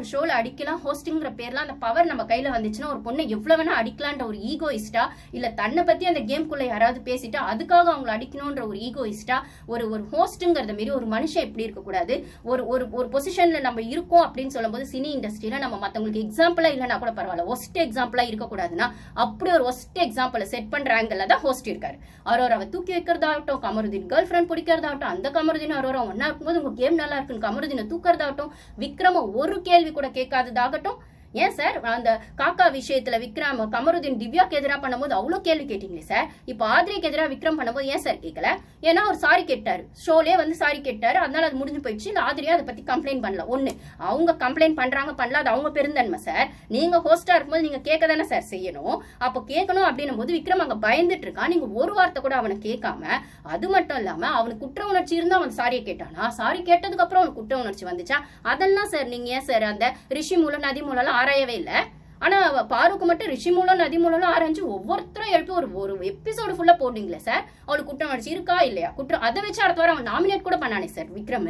ஒரு ஷோல அடிக்கலாம் ஹோஸ்டிங்கிற பேர்லாம் அந்த பவர் நம்ம கையில வந்துச்சுன்னா ஒரு பொண்ணை எவ்வளவு வேணா அடிக்கலான்ற ஒரு ஈகோயிஸ்டா இல்ல தன்னை பத்தி அந்த கேம்குள்ள யாராவது பேசிட்டா அதுக்காக அவங்களை அடிக்கணும்ன்ற ஒரு ஈகோயிஸ்டா ஒரு ஒரு ஹோஸ்ட்டுங்கிறத மாரி ஒரு மனுஷன் எப்படி இருக்கக்கூடாது. ஒரு ஒரு ஒரு பொசிஷன்ல நம்ம இருக்கோம் அப்படின்னு சொல்லும்போது சினி இண்டஸ்ட்ரியில நம்ம மத்தவங்களுக்கு எக்ஸாம்பிளா இல்லைன்னா கூட பரவாயில்ல. ஒஸ்ட் எக்ஸாம்பிளா இருக்கக்கூடாதுன்னா அப்படி ஒரு ஒஸ்ட் எக்ஸாம்பிளை செட் பண்ற ஆங்கிள் தான் ஹோஸ்ட் இருக்காரு. அவர் தூக்கி வைக்கிறதாகட்டும் கமருதீன் கேர்ள் ஃப்ரெண்ட் பிடிக்கிறதாகட்டும் அந்த கமருதீன் அரோரா ஒன்னா இருக்கும்போது உங்க கேம் நல்லா இருக்குன்னு கமருதீனை தூக்கிறதாகட்டும் விக்ரம ஒரு கேள்வி கூட கேட்காததாகட்டும் ஏன் சார்? அந்த காக்கா விஷயத்துல விக்ரம் கமருதீன் திவ்யாக்கு எதிராக பண்ணும்போது அவ்வளோ கேள்வி கேட்டீங்களே சார்? இப்போ ஆத்ரிக்கு எதிராக விக்ரம் பண்ணும்போது ஏன் சார் கேட்கல? ஏன்னா அவர் சாரி கேட்டார். ஷோலே வந்து சாரி கேட்டார். அதனால அது முடிஞ்சு போயிடுச்சு. இல்லை ஆத்ரியா அதை பத்தி கம்ப்ளைண்ட் பண்ணல. ஒண்ணு அவங்க கம்ப்ளைண்ட் பண்றாங்க பண்ணல அது அவங்க பெருந்தன்மை சார். நீங்க ஹோஸ்டா இருக்கும்போது நீங்க கேட்க தானே சார் செய்யணும். அப்போ கேட்கணும் அப்படின்னும் போது விக்ரம் அங்க பயந்துட்டு இருக்கான். நீங்க ஒரு வார்த்தை கூட அவனை கேட்காம அது மட்டும் இல்லாம அவனுக்கு குற்ற உணர்ச்சி இருந்தா அவன் சாரியை கேட்டானா? சாரி கேட்டதுக்கு அப்புறம் அவனுக்கு குற்ற உணர்ச்சி வந்துச்சா? அதெல்லாம் சார் நீங்க ஏன் சார் அந்த ரிஷி மூலம் நதி மூலம் ஆராயவே இல்லை. ஆனா பாருக்கு மட்டும் ரிஷி மூலம் நதி மூலம் ஆராய்ஞ்சு ஒவ்வொருத்தரும் எழுப்பி ஒரு ஒரு எபிசோடு ஃபுல்லா போடுறீங்களே சார் அவளுக்கு குற்றம் உணர்ச்சி இருக்கா இல்லையா? குற்றம் அதை வச்சு அடுத்த வாரம் அவன் நாமினேட் கூட பண்ணானே சார் விக்ரம்.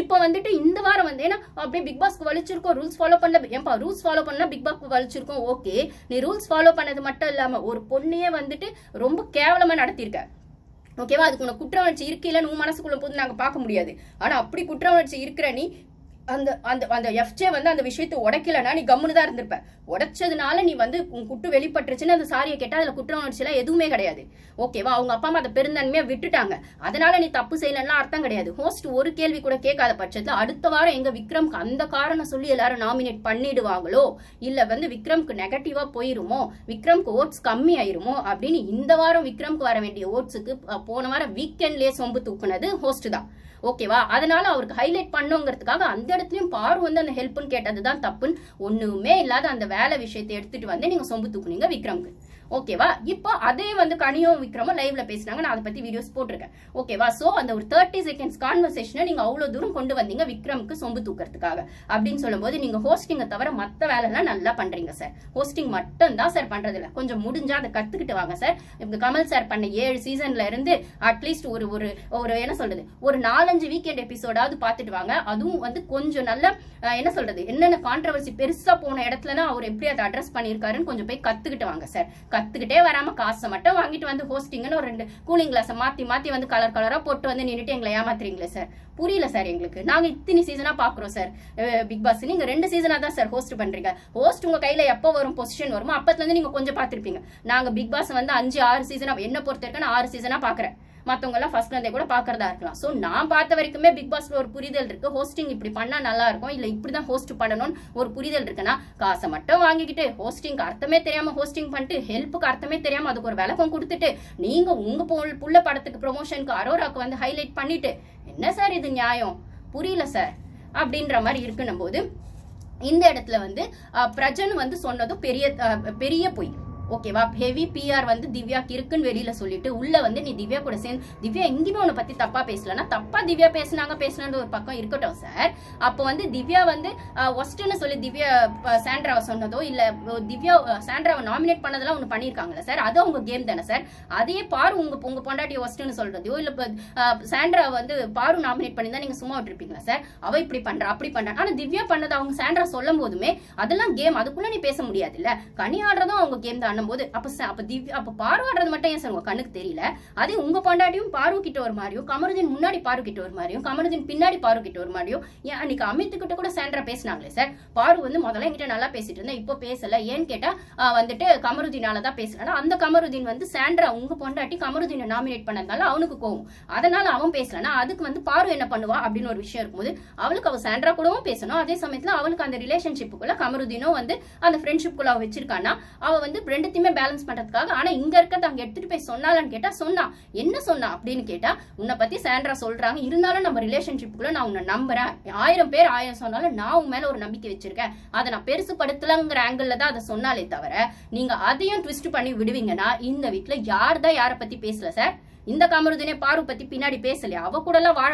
இப்போ வந்துட்டு இந்த வாரம் வந்து ஏன்னா அப்படியே பிக் பாஸ்க்கு வலிச்சிருக்கோம் ரூல்ஸ் ஃபாலோ பண்ணல ஏன்பா ரூல்ஸ் ஃபாலோ பண்ணா பிக் பாஸ்க்கு வலிச்சிருக்கோம் ஓகே நீ ரூல்ஸ் ஃபாலோ பண்ணது மட்டும் இல்லாம ஒரு பொண்ணையே வந்துட்டு ரொம்ப கேவலமா நடத்தியிருக்க. ஓகேவா அதுக்கு உனக்கு குற்ற உணர்ச்சி இருக்கு இல்லை உன் மனசுக்குள்ள போது நாங்கள் பார்க்க முடியாது. ஆனால் அப்படி குற்ற உணர்ச்சி இருக்கிற நீ அந்த அந்த அந்த எஃப்ஜே வந்து அந்த விஷயத்தை உடைக்கலனா நீ கம்முன்னு தான் இருந்திருப்ப. உடைச்சதுனால நீ வந்து உன் குட்டு வெளிப்பட்டுருச்சுன்னு அந்த சாரியை கேட்டால் அதில் குற்ற உணர்ச்சியெல்லாம் எதுவுமே கிடையாது. ஓகேவா அவங்க அப்பா அம்மா அதை பெருந்தன்மையாக விட்டுட்டாங்க. அதனால நீ தப்பு செய்யலன்னா அர்த்தம் கிடையாது. ஹோஸ்ட் ஒரு கேள்வி கூட கேட்காத பட்சத்தில் அடுத்த வாரம் எங்கள் விக்ரம்க்கு அந்த காரணம் சொல்லி எல்லாரும் நாமினேட் பண்ணிடுவாங்களோ? இல்லை வந்து விக்ரம்க்கு நெகட்டிவாக போயிருமோ? விக்ரம்க்கு ஓட்ஸ் கம்மி ஆயிருமோ? அப்படின்னு இந்த வாரம் விக்ரம்க்கு வர வேண்டிய ஓட்ஸுக்கு போன வாரம் வீக்கெண்ட்லேயே சொம்பு தூக்குனது ஹோஸ்ட் தான். ஓகேவா? அதனால அவருக்கு ஹைலைட் பண்ணுங்கிறதுக்காக அந்த இடத்துலயும் பாரு வந்து அந்த ஹெல்ப்னு கேட்டதுதான் தப்புன்னு ஒண்ணுமே இல்லாத அந்த வேலை விஷயத்தை எடுத்துட்டு வந்து நீங்க சொம்பு தூக்குனீங்க விக்ரம்க்கு. ஓகேவா? இப்போ அதே வந்து கனியும் விக்ரமும் லைவ்ல பேசினாங்க. நான் அதை பத்தி வீடியோஸ் போட்டிருக்கேன். ஓகேவா? சோ அந்த ஒரு தேர்ட்டி செகண்ட்ஸ் கான்வர்சேஷனை நீங்க அவ்வளவு தூரம் கொண்டு வந்தீங்க விக்ரமுக்கு சொம்பு தூக்கிறதுக்காக. அப்படின்னு சொல்லும்போது நீங்க ஹோஸ்டிங்கை தவிர மத்த வேலைலாம் நல்லா பண்றீங்க சார் ஹோஸ்டிங் மட்டும் தான் சார் பண்றது இல்ல கொஞ்சம் முடிஞ்சா அதை கத்துக்கிட்டு வாங்க சார் இப்ப கமல் சார் பண்ண ஏழு சீசன்ல இருந்து அட்லீஸ்ட் ஒரு ஒரு ஒரு என்ன சொல்றது? ஒரு நாலஞ்சு வீக்கெண்ட் எபிசோடாவது பார்த்துட்டு வாங்க. அதுவும் வந்து கொஞ்சம் நல்ல என்ன சொல்றது? என்னென்ன கான்ட்ரவர்சி பெருசா போன இடத்துலனா அவர் எப்படி அதை அட்ரஸ் பண்ணியிருக்காருன்னு கொஞ்சம் போய் கத்துக்கிட்டு வாங்க சார் கத்துக்கிட்டே வராம காசை மட்டும் வாங்கிட்டு வந்து ஹோஸ்டிங்னு ஒரு ரெண்டு கூலிங் கிளாஸை மாத்தி மாத்தி வந்து கலர் கலரா போட்டு வந்து நின்றுட்டு எங்களை ஏமாத்துறீங்களே சார் புரியல சார் எங்களுக்கு. நாங்க இத்தனை சீசனா பாக்குறோம் சார் பிக் பாஸ் நீங்க ரெண்டு சீசனா தான் சார் ஹோஸ்ட் பண்றீங்க. ஹோஸ்ட் உங்க கையில எப்போ வரும் பொசிஷன் வருமோ அப்பத்துல இருந்து நீங்க கொஞ்சம் பாத்திருப்பீங்க நாங்க பிக் பாஸ் வந்து அஞ்சு ஆறு சீசனா என்ன பொறுத்த வரைக்கும் நான் ஆறு சீசனா பாக்குறேன். மற்றவங்க எல்லாம் ஃபர்ஸ்ட்ல இருந்தே கூட பாக்குறதா இருக்கலாம். ஸோ நான் பார்த்த வரைக்குமே பிக் பாஸ்ல ஒரு புரிதல் இருக்கு. ஹோஸ்டிங் இப்படி பண்ணா நல்லா இருக்கும். இல்ல இப்படிதான் ஹோஸ்ட் பண்ணணும்னு ஒரு புரிதல் இருக்குன்னா காசை மட்டும் வாங்கிக்கிட்டு ஹோஸ்டிங் அர்த்தமே தெரியாம ஹோஸ்டிங் பண்ணிட்டு ஹெல்ப்புக்கு அர்த்தமே தெரியாம அதுக்கு ஒரு விளக்கம் கொடுத்துட்டு நீங்க உங்க புள்ள படத்துக்கு ப்ரொமோஷனுக்கு அரோராக்கு வந்து ஹைலைட் பண்ணிட்டு என்ன சார் இது நியாயம்? புரியல சார் அப்படின்ற மாதிரி இருக்குன்னும் போது இந்த இடத்துல வந்து பிரஜன் வந்து சொன்னதும் பெரிய பெரிய பொய். ஓகேவா ஹெவி பிஆர் வந்து திவ்யாக்கு இருக்குன்னு வெளியில சொல்லிட்டு உள்ள வந்து நீ திவ்யா கூட சேர்ந்து திவ்யா எங்கேயுமே உன்னை பத்தி தப்பா பேசலன்னா தப்பா திவ்யா பேசுனாங்க பேசுனான்னு ஒரு பக்கம் இருக்கட்டும் சார் அப்போ வந்து திவ்யா வந்து ஒஸ்ட்னு சொல்லி திவ்யா சாண்ட்ராவை சொன்னதோ இல்ல திவ்யா சாண்ட்ராவை நாமினேட் பண்ணதெல்லாம் ஒன்று பண்ணியிருக்காங்கல்ல சார் அது உங்க கேம் தானே சார் அதையே பாரு உங்க உங்க பொண்டாட்டி ஒஸ்ட்னு சொல்றதையோ இல்ல சாண்ட்ரா வந்து பாரு நாமினேட் பண்ணி தான் நீங்க சும்மா விட்டுருப்பீங்களா சார் அவ இப்படி பண்றா அப்படி பண்றா. ஆனா திவ்யா பண்ணதை அவங்க சாண்ட்ரா சொல்லும் போதுமே அதெல்லாம் கேம் அதுக்குள்ள நீ பேச முடியாது இல்ல கனி ஆடுறதும் அவங்க கேம் தான் பண்ணும்போது அப்ப அப்ப திவ்யா அப்ப பார்வாடுறது மட்டும் ஏன் சார் உங்க கண்ணுக்கு தெரியல? அதே உங்க பொண்டாட்டியும் பாரு கிட்ட ஒரு மாதிரியும் கமருதீன் முன்னாடி பாரு கிட்ட ஒரு மாதிரியும் கமருதீன் பின்னாடி பாரு கிட்ட ஒரு மாதிரியும் ஏன் அன்னைக்கு அமித் கிட்ட கூட சேண்டரா பேசினாங்களே சார்? பாரு வந்து முதல்ல என்கிட்ட நல்லா பேசிட்டு இருந்தேன் இப்போ பேசல. ஏன்னு கேட்டா வந்துட்டு கமருதீனால தான் பேசலன்னா அந்த கமருதீன் வந்து சேண்டரா உங்க பொண்டாட்டி கமருதீனை நாமினேட் பண்ணதுனால அவனுக்கு கோவம். அதனால அவன் பேசலன்னா அதுக்கு வந்து பாரு என்ன பண்ணுவா அப்படின்னு ஒரு விஷயம் இருக்கும்போது அவளுக்கு அவ சாண்ட்ரா கூடவும் பேசணும். அதே சமயத்துல அவளுக்கு அந்த ரிலேஷன்ஷிப்புக்குள்ள கமருதீனும் வந்து அந்த ஃப்ரெண்ட்ஷிப்புக்குள்ள அவ வச்சிருக்கான்னா அவ வந்து ரெண்டுத்தையுமே பேலன்ஸ் பண்றதுக்காக ஆனா இங்க இருக்கிறத அங்க எடுத்துட்டு போய் சொன்னாலான்னு கேட்டா சொன்னா. என்ன சொன்னா அப்படின்னு கேட்டா உன்னை பத்தி சாண்ட்ரா சொல்றாங்க. இருந்தாலும் நம்ம ரிலேஷன்ஷிப்புக்குள்ள நான் உன்னை நம்புறேன். ஆயிரம் பேர் ஆயிரம் சொன்னாலும் நான் உன் மேல ஒரு நம்பிக்கை வச்சிருக்கேன். அதை நான் பெருசுபடுத்தலங்கிற ஆங்கிள் தான் அதை சொன்னாலே தவிர நீங்க அதையும் ட்விஸ்ட் பண்ணி விடுவீங்கன்னா இந்த வீட்டுல யார் தான் யாரை பத்தி பேசல சார் இந்த கமருதினே பாரு பத்தி பின்னாடி பேசலையா? அவ கூட எல்லாம் வாழ